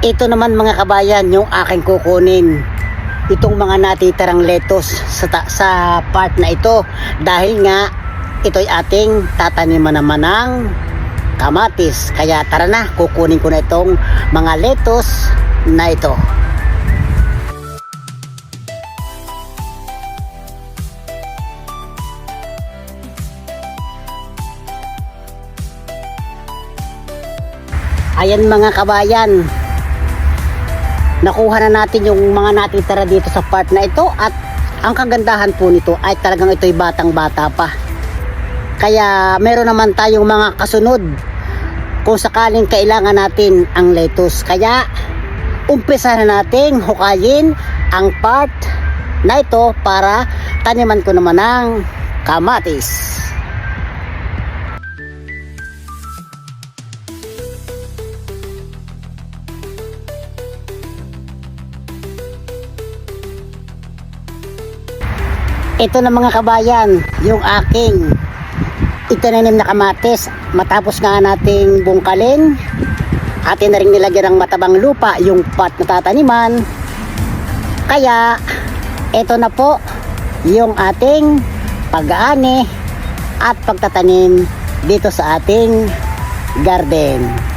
Ito naman mga kabayan, yung aking kukunin. Itong mga natitirang lettuce sa, sa part na ito. Dahil nga, ito'y ating tataniman naman ng kamatis. Kaya tara na, kukunin ko na itong mga lettuce na ito. Ayan mga kabayan, nakuha na natin yung mga natitira dito sa part na ito at ang kagandahan po nito ay talagang ito'y batang bata pa. Kaya meron naman tayong mga kasunod kung sakaling kailangan natin ang lettuce. Kaya umpisa na nating hukayin ang part na ito para taniman ko naman ng kamatis. Ito na mga kabayan, yung aking itinanim na kamatis. Matapos nga nating bungkalin, atin na rin nilagyan ng matabang lupa yung pot na tataniman. Kaya, ito na po yung ating pag-aani at pagtatanim dito sa ating garden.